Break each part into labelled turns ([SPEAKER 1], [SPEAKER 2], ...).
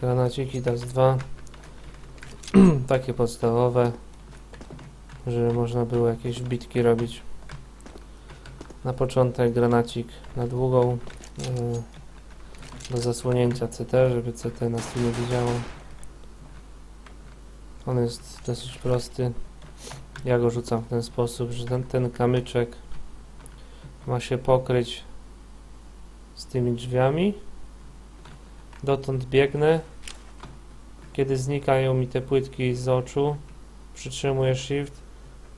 [SPEAKER 1] Granaciki das 2 takie podstawowe żeby można było jakieś bitki robić. Na początek granacik na długą yy, do zasłonięcia CT, żeby CT nas nie widziało. On jest dosyć prosty. Ja go rzucam w ten sposób, że ten, ten kamyczek ma się pokryć z tymi drzwiami dotąd biegnę. Kiedy znikają mi te płytki z oczu przytrzymuję shift.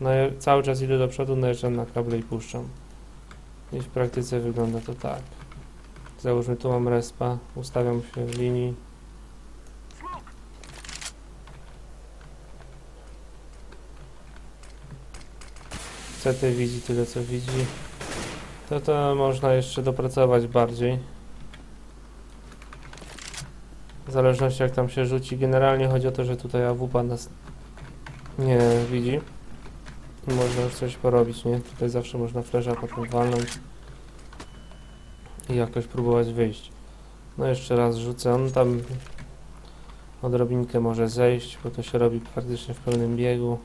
[SPEAKER 1] No cały czas idę do przodu najeżdżam na kable i puszczam. I w praktyce wygląda to tak. Załóżmy tu mam respa ustawiam się w linii. CT widzi tyle co widzi. To to można jeszcze dopracować bardziej w zależności jak tam się rzuci. Generalnie chodzi o to, że tutaj AWP nas nie widzi. Można już coś porobić, nie? Tutaj zawsze można flasha potem walnąć i jakoś próbować wyjść. No jeszcze raz rzucę. On tam odrobinkę może zejść, bo to się robi praktycznie w pełnym biegu.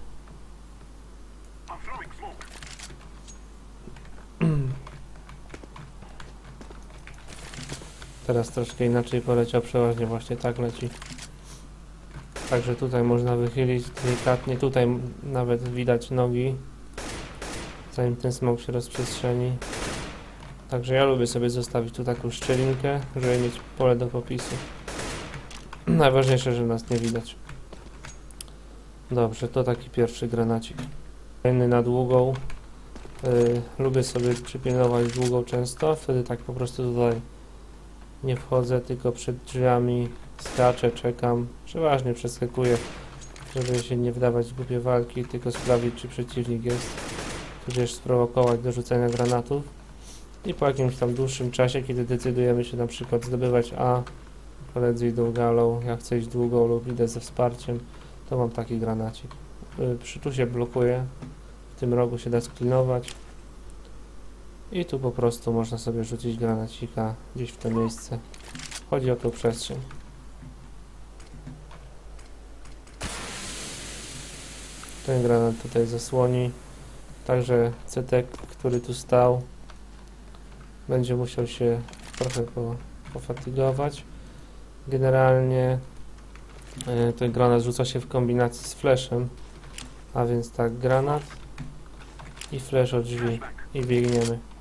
[SPEAKER 1] Teraz troszkę inaczej poleciał, przeważnie właśnie tak leci. Także tutaj można wychylić delikatnie, tutaj nawet widać nogi, zanim ten smok się rozprzestrzeni. Także ja lubię sobie zostawić tu taką szczelinkę, żeby mieć pole do popisu. Najważniejsze, że nas nie widać. Dobrze, to taki pierwszy granacik. Kolejny na długą. Yy, lubię sobie przypilnować długą często, wtedy tak po prostu tutaj nie wchodzę, tylko przed drzwiami skaczę, czekam. Przeważnie przeskakuję, żeby się nie wdawać w głupie walki, tylko sprawdzić, czy przeciwnik jest, tudzież sprowokować do rzucenia granatów. I po jakimś tam dłuższym czasie, kiedy decydujemy się na przykład zdobywać A, koledzy idą galą, ja chcę iść długą lub idę ze wsparciem, to mam taki granacik. Y, Przy tu się blokuje, w tym rogu się da sklinować. I tu po prostu można sobie rzucić granacika gdzieś w to miejsce. Chodzi o tą przestrzeń. Ten granat tutaj zasłoni. Także CT, który tu stał, będzie musiał się trochę po, pofatygować. Generalnie e, ten granat rzuca się w kombinacji z flashem. A więc tak, granat i flash od drzwi i biegniemy.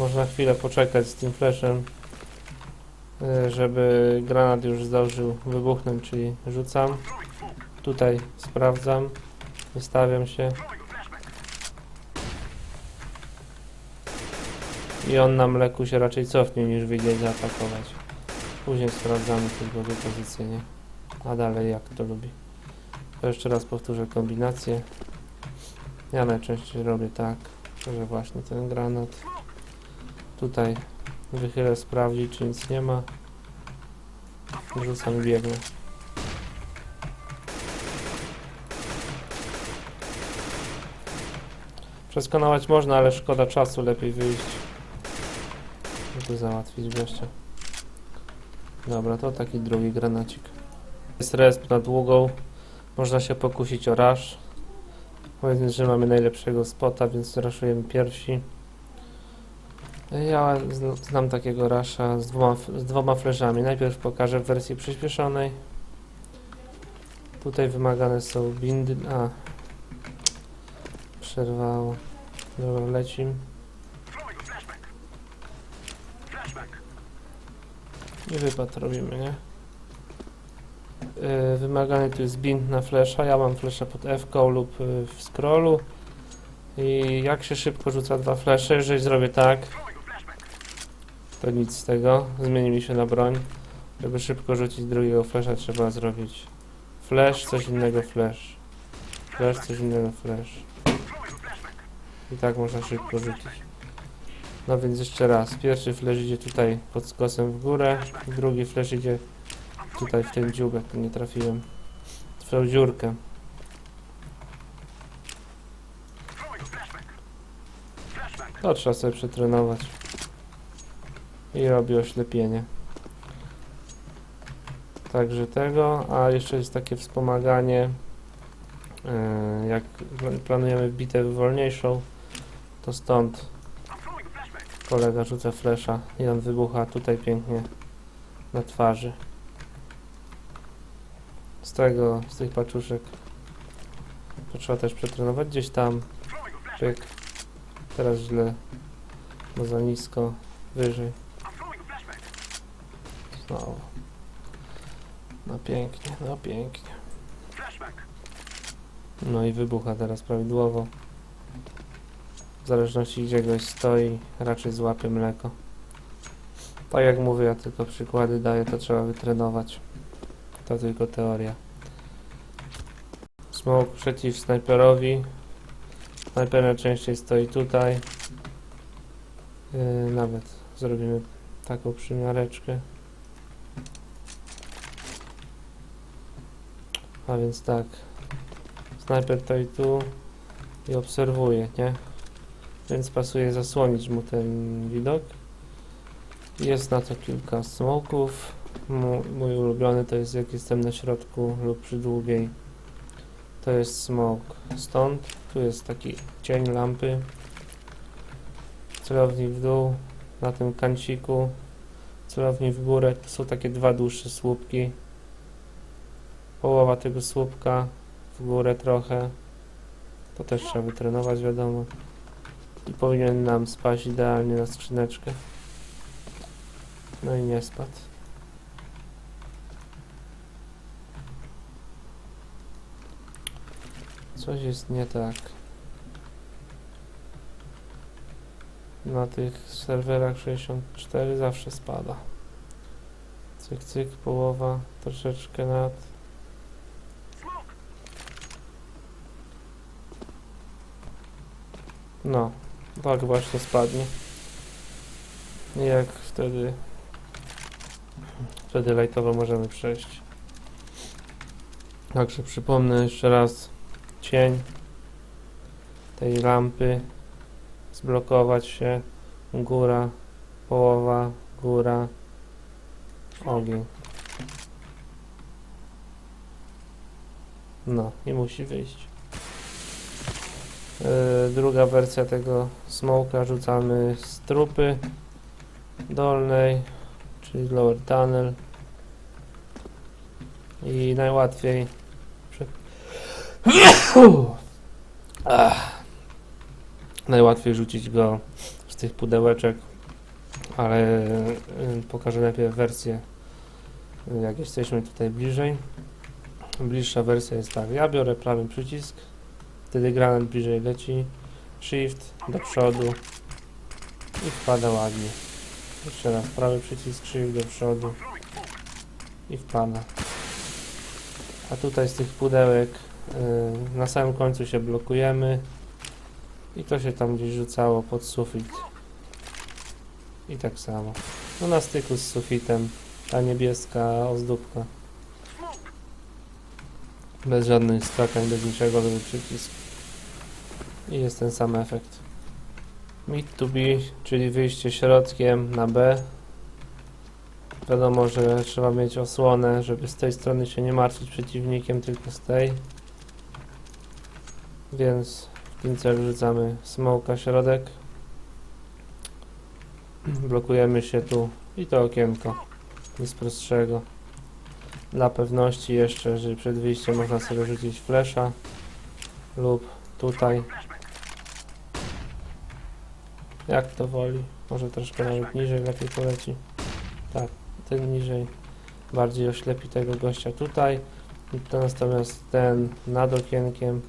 [SPEAKER 1] Można chwilę poczekać z tym flashem, y, żeby granat już zdążył wybuchnąć, czyli rzucam. Tutaj sprawdzam, wystawiam się. I on na mleku się raczej cofnie niż wyjdzie zaatakować. Później sprawdzamy tylko tę pozycję, nie? A dalej jak to lubi. To jeszcze raz powtórzę kombinację. Ja najczęściej robię tak, że właśnie ten granat Tutaj wychylę sprawdzić, czy nic nie ma. Rzucam i biegnę. Przeskonować można, ale szkoda czasu, lepiej wyjść. Tu załatwić gościa. Dobra, to taki drugi granacik. Jest resp na długą. Można się pokusić o rush. Powiedzmy, że mamy najlepszego spota, więc raszujemy pierwsi. Ja zn- znam takiego rasza z dwoma, z dwoma fleszami. Najpierw pokażę w wersji przyspieszonej. Tutaj wymagane są bindy. A. Przerwało. Dobra, lecim. I wypad robimy, nie? Yy, wymagany tu jest bind na flesza. Ja mam flesza pod F lub yy, w scrollu. I jak się szybko rzuca dwa flesze, jeżeli zrobię tak, to nic z tego. Zmieni mi się na broń. Żeby szybko rzucić drugiego flasha trzeba zrobić flash, coś innego flash. Flash, coś innego flash. I tak można szybko rzucić. No więc jeszcze raz. Pierwszy flash idzie tutaj pod skosem w górę. Drugi flash idzie tutaj w ten dziubek. Nie trafiłem. W dziurkę. To trzeba sobie przetrenować. I robi oślepienie. Także tego, a jeszcze jest takie wspomaganie, e, jak pla- planujemy bitę wolniejszą, to stąd kolega rzuca flesza i on wybucha tutaj pięknie na twarzy. Z tego, z tych paczuszek to trzeba też przetrenować gdzieś tam. Pyk. Teraz źle, bo za nisko, wyżej. Znowu. No pięknie, no pięknie. No i wybucha teraz prawidłowo. W zależności gdzie goś stoi, raczej złapie mleko. Tak jak mówię, ja tylko przykłady daję, to trzeba wytrenować. To tylko teoria. Smoke przeciw snajperowi. Snajper najczęściej stoi tutaj. Yy, nawet zrobimy taką przymiareczkę. A więc tak. Snajper to i tu i obserwuje, nie? Więc pasuje zasłonić mu ten widok. Jest na to kilka smoków. Mój ulubiony to jest jak jestem na środku lub przy długiej. To jest smoke stąd. Tu jest taki cień lampy. Celownik w dół. Na tym kanciku. Celownik w górę. To są takie dwa dłuższe słupki. Połowa tego słupka w górę trochę. To też trzeba wytrenować, wiadomo. I powinien nam spaść idealnie na skrzyneczkę. No i nie spadł. Coś jest nie tak. Na tych serwerach 64 zawsze spada. Cyk, cyk, połowa, troszeczkę nad. No, tak właśnie spadnie. I jak wtedy wtedy lajtowo możemy przejść. Także przypomnę jeszcze raz cień tej lampy zblokować się góra, połowa, góra, ogień. No i musi wyjść. Yy, druga wersja tego smoka rzucamy z trupy dolnej, czyli lower tunnel. I najłatwiej najłatwiej rzucić go z tych pudełeczek ale y, pokażę najpierw wersję y, jak jesteśmy tutaj bliżej. Bliższa wersja jest tak. Ja biorę prawy przycisk wtedy granat bliżej leci shift do przodu i wpada ładnie. Jeszcze raz prawy przycisk shift do przodu i wpada. A tutaj z tych pudełek y, na samym końcu się blokujemy i to się tam gdzieś rzucało pod sufit. I tak samo. No na styku z sufitem ta niebieska ozdóbka bez żadnych skakań, bez niczego, lewy przycisk i jest ten sam efekt. Mid to B, czyli wyjście środkiem na B. Wiadomo, że trzeba mieć osłonę, żeby z tej strony się nie martwić przeciwnikiem, tylko z tej. Więc w tym celu rzucamy smoka środek. Blokujemy się tu i to okienko. Nic prostszego dla pewności jeszcze, że przed wyjściem można sobie rzucić flesza lub tutaj. Jak to woli. Może troszkę nawet niżej lepiej poleci. Tak, ten niżej. Bardziej oślepi tego gościa tutaj. To natomiast ten nad okienkiem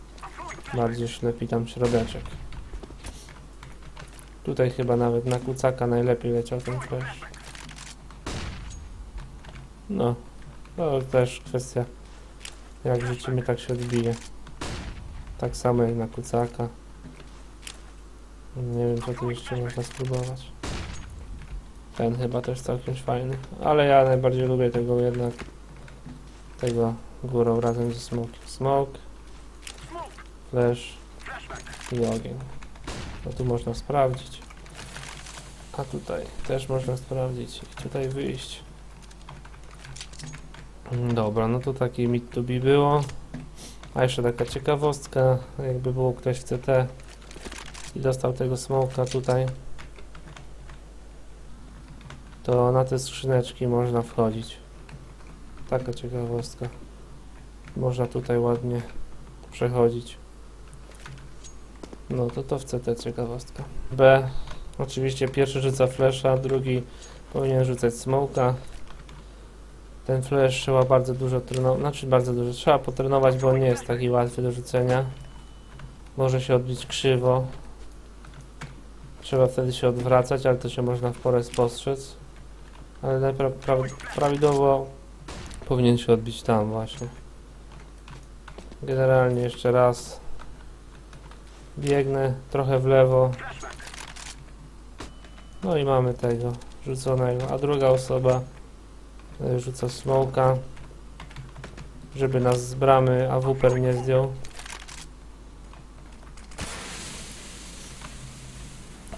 [SPEAKER 1] bardziej oślepi tam środeczek. Tutaj chyba nawet na kucaka najlepiej leciał ten flash no to też kwestia jak rzucimy tak się odbije. Tak samo jak na kucaka. Nie wiem co tu jeszcze można spróbować. Ten chyba też całkiem fajny ale ja najbardziej lubię tego jednak tego górą razem ze smoke smoke flash i ogień. No tu można sprawdzić. A tutaj też można sprawdzić i tutaj wyjść Dobra, no to taki mit to be było. A jeszcze taka ciekawostka, jakby było ktoś w CT i dostał tego smoka tutaj, to na te skrzyneczki można wchodzić. Taka ciekawostka. Można tutaj ładnie przechodzić. No to to w CT ciekawostka. B. Oczywiście pierwszy rzuca flesza, drugi powinien rzucać smoka. Ten flash trzeba bardzo dużo trenować, znaczy bardzo dużo, trzeba potrenować, bo on nie jest taki łatwy do rzucenia. Może się odbić krzywo. Trzeba wtedy się odwracać, ale to się można w porę spostrzec. Ale najpra- pra- prawidłowo powinien się odbić tam właśnie. Generalnie jeszcze raz biegnę trochę w lewo. No i mamy tego rzuconego, a druga osoba rzuca smoka, żeby nas z bramy AWP nie zdjął.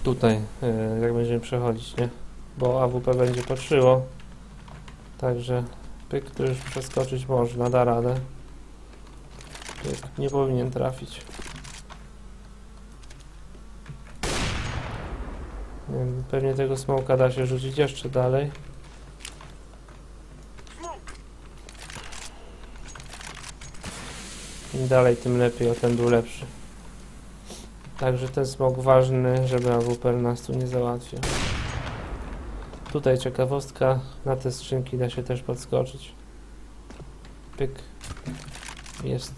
[SPEAKER 1] Tutaj, e, jak będziemy przechodzić, nie? Bo AWP będzie patrzyło. Także pyk, tu już przeskoczyć można, da radę. Pyk, nie powinien trafić. Pewnie tego smoka da się rzucić jeszcze dalej. Im dalej, tym lepiej, o ten był lepszy. Także ten smok ważny, żeby AWP nas tu nie załatwił. Tutaj ciekawostka, na te skrzynki da się też podskoczyć. Pyk. Jest.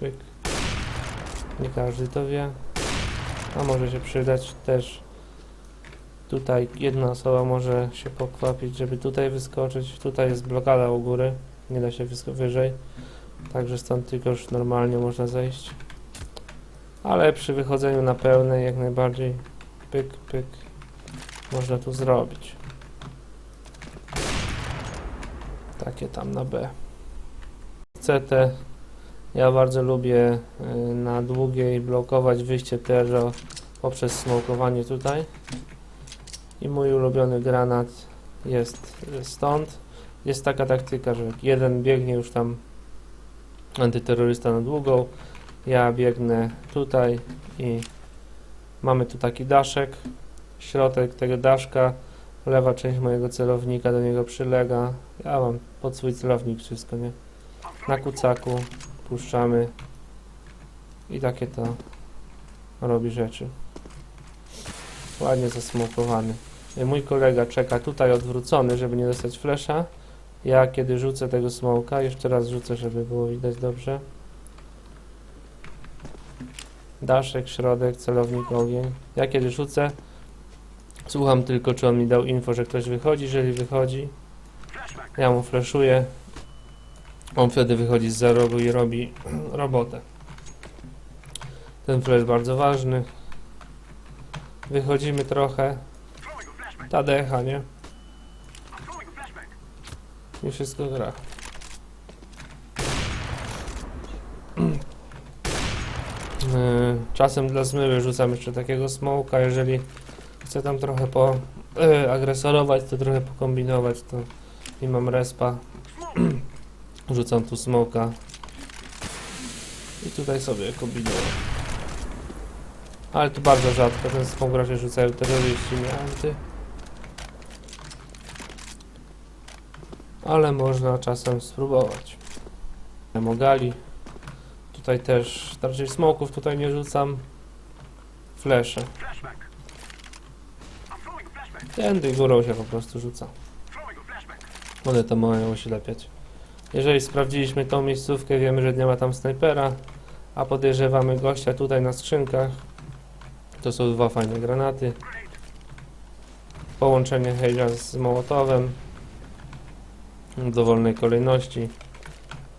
[SPEAKER 1] Pyk. Nie każdy to wie. A może się przydać też. Tutaj jedna osoba może się pokwapić, żeby tutaj wyskoczyć. Tutaj jest blokada u góry. Nie da się wyżej. Także stąd tylko już normalnie można zejść. Ale przy wychodzeniu na pełnej jak najbardziej pyk, pyk można tu zrobić. Takie tam na B. CT ja bardzo lubię y, na długiej blokować wyjście terro poprzez smokowanie tutaj. I mój ulubiony granat jest stąd. Jest taka taktyka, że jeden biegnie już tam antyterrorysta na długą, ja biegnę tutaj i mamy tu taki daszek, środek tego daszka, lewa część mojego celownika do niego przylega. Ja mam pod swój celownik wszystko, nie? Na kucaku puszczamy i takie to robi rzeczy. Ładnie zasmokowany. Mój kolega czeka tutaj odwrócony, żeby nie dostać flesza. Ja kiedy rzucę tego smoka, jeszcze raz rzucę, żeby było widać dobrze. Daszek, środek, celownik, ogień. Ja kiedy rzucę, słucham tylko, czy on mi dał info, że ktoś wychodzi. Jeżeli wychodzi, ja mu flashuję. On wtedy wychodzi z rogu i robi robotę. Ten flash bardzo ważny. Wychodzimy trochę. Ta decha, nie? I wszystko gra. Yy, Czasem dla zmywy rzucam jeszcze takiego smoka, jeżeli chcę tam trochę po yy, agresorować, to trochę pokombinować, to i mam respa. Rzucam tu smoka. I tutaj sobie kombinuję. Ale to bardzo rzadko, ten smok raczej rzucają terroryści, nie anty. Ale można czasem spróbować. Mogali. Tutaj też, raczej smoków tutaj nie rzucam. Flesze. Tędy górą się po prostu rzuca. One to mają oślepiać. Jeżeli sprawdziliśmy tą miejscówkę, wiemy, że nie ma tam snajpera, a podejrzewamy gościa tutaj na skrzynkach, to są dwa fajne granaty. Połączenie Heja z Mołotowem w dowolnej kolejności.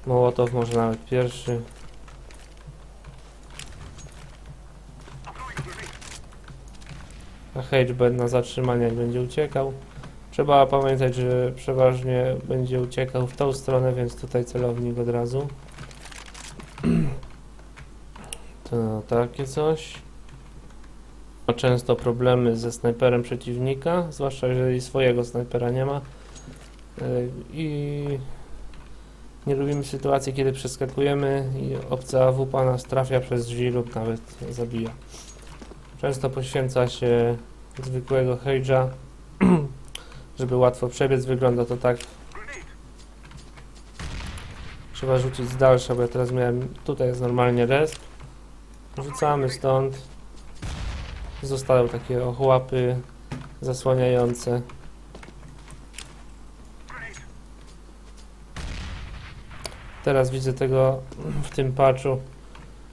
[SPEAKER 1] Mołotow może nawet pierwszy. A Hedgebed na zatrzymanie jak będzie uciekał. Trzeba pamiętać, że przeważnie będzie uciekał w tą stronę, więc tutaj celownik od razu. To takie coś. Ma często problemy ze snajperem przeciwnika, zwłaszcza jeżeli swojego snajpera nie ma. I nie lubimy sytuacji, kiedy przeskakujemy i obca AWP nas trafia przez drzwi lub nawet zabija. Często poświęca się zwykłego hejdża, żeby łatwo przebiec. Wygląda to tak. Trzeba rzucić z dalsza, bo ja teraz miałem. Tutaj jest normalnie rest. Rzucamy stąd. Zostały takie ochłapy zasłaniające. Teraz widzę tego w tym patchu.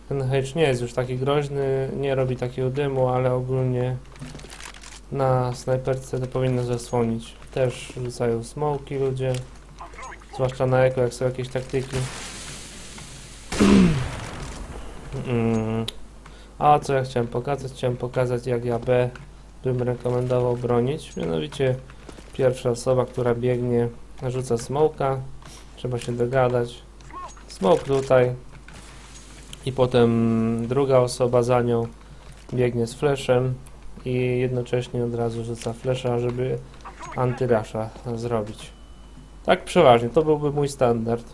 [SPEAKER 1] Ten hedge nie jest już taki groźny, nie robi takiego dymu, ale ogólnie na snajperce to powinno zasłonić. Też rzucają smoki ludzie, zwłaszcza na eko, jak są jakieś taktyki. Mm. A co ja chciałem pokazać? Chciałem pokazać jak ja B bym rekomendował bronić. Mianowicie pierwsza osoba, która biegnie, rzuca smoka. Trzeba się dogadać. Smoke tutaj. I potem druga osoba za nią biegnie z flashem i jednocześnie od razu rzuca flasha, żeby antyrasza zrobić. Tak przeważnie, to byłby mój standard.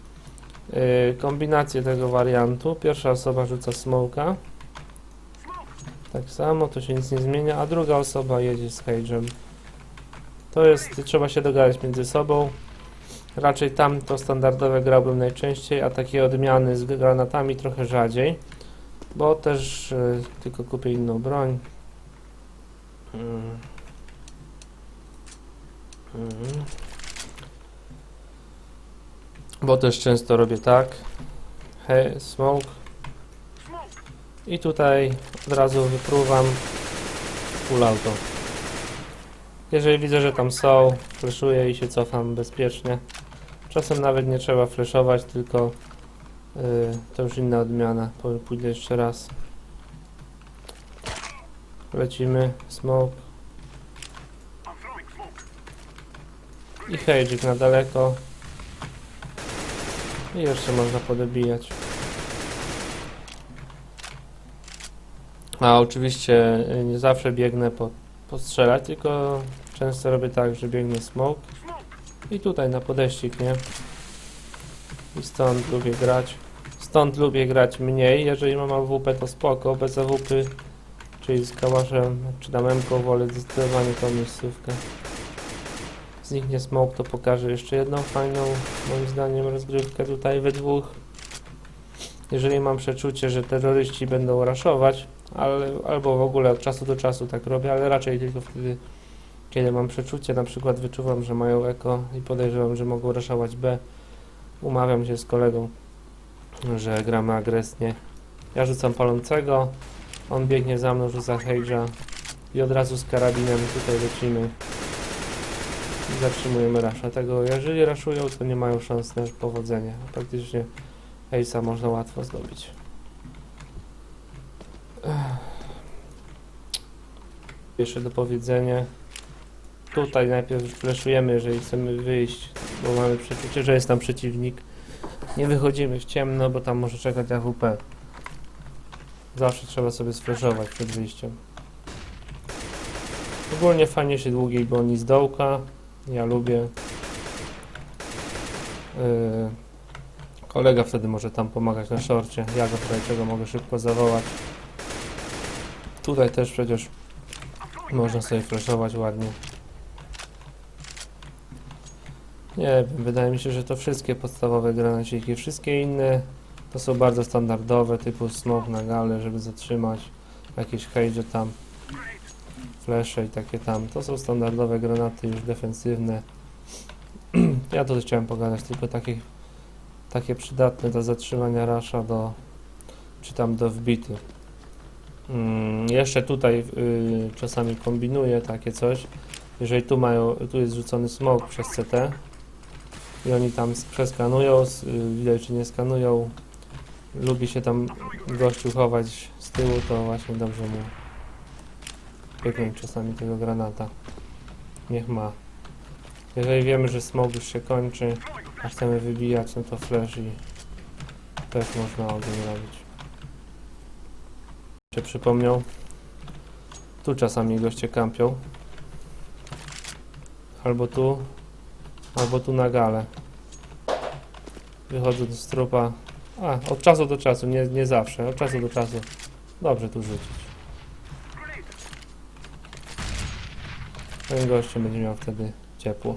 [SPEAKER 1] Yy, kombinację tego wariantu. Pierwsza osoba rzuca smoka. Tak samo, to się nic nie zmienia, a druga osoba jedzie z cage'em. To jest, trzeba się dogadać między sobą. Raczej tam to standardowe grałbym najczęściej, a takie odmiany z granatami trochę rzadziej. Bo też y, tylko kupię inną broń. Bo też często robię tak. Hey, smoke. I tutaj od razu wypruwam full auto. Jeżeli widzę, że tam są, flashuję i się cofam bezpiecznie. Czasem nawet nie trzeba flashować, tylko yy, to już inna odmiana. Pójdę jeszcze raz. Lecimy, smoke. I hejdzik na daleko. I jeszcze można podobijać. A oczywiście y, nie zawsze biegnę po, postrzelać, tylko często robię tak, że biegnę smoke i tutaj na podejścik, nie? I stąd lubię grać. Stąd lubię grać mniej, jeżeli mam AWP to spoko, bez AWP, czyli z kałaszem czy damemką wolę zdecydowanie tą miejscówkę. Zniknie smoke, to pokażę jeszcze jedną fajną, moim zdaniem, rozgrywkę tutaj we dwóch. Jeżeli mam przeczucie, że terroryści będą raszować, ale, albo w ogóle od czasu do czasu tak robię, ale raczej tylko wtedy, kiedy mam przeczucie, na przykład wyczuwam, że mają eko i podejrzewam, że mogą raszować B, umawiam się z kolegą, że gramy agresję. Ja rzucam palącego, on biegnie za mną, rzuca hejdża i od razu z karabinem tutaj lecimy i zatrzymujemy rasza. Tego, jeżeli raszują, to nie mają szans na powodzenie. Praktycznie Ace'a można łatwo zdobyć. Jeszcze do powiedzenia. Tutaj najpierw fleszujemy, jeżeli chcemy wyjść, bo mamy przeczucie, że jest tam przeciwnik. Nie wychodzimy w ciemno, bo tam może czekać AWP. Zawsze trzeba sobie sfleszować przed wyjściem. Ogólnie fajnie się długiej broni z dołka. Ja lubię. Yy, kolega wtedy może tam pomagać na szorcie. Ja go tutaj czego mogę szybko zawołać. Tutaj też przecież można sobie flashować ładnie. Nie wydaje mi się, że to wszystkie podstawowe granaciki, wszystkie inne to są bardzo standardowe, typu smoke na gale, żeby zatrzymać jakieś cage tam, flesze i takie tam. To są standardowe granaty już defensywne. ja to chciałem pogadać, tylko takie, takie przydatne do zatrzymania rasza do, czy tam do wbity. Mm, jeszcze tutaj y, czasami kombinuję takie coś. Jeżeli tu mają, tu jest rzucony smok przez CT i oni tam sk- przeskanują, y, widać czy nie skanują, lubi się tam gościu chować z tyłu, to właśnie dobrze mu pyknąć czasami tego granata. Niech ma. Jeżeli wiemy, że smok już się kończy, a chcemy wybijać, no to flash i też można ogień robić się przypomniał. Tu czasami goście kampią. Albo tu. Albo tu na galę. Wychodzę z trupa. A, od czasu do czasu, nie, nie zawsze. Od czasu do czasu. Dobrze tu rzucić. Ten gościu będzie miał wtedy ciepło.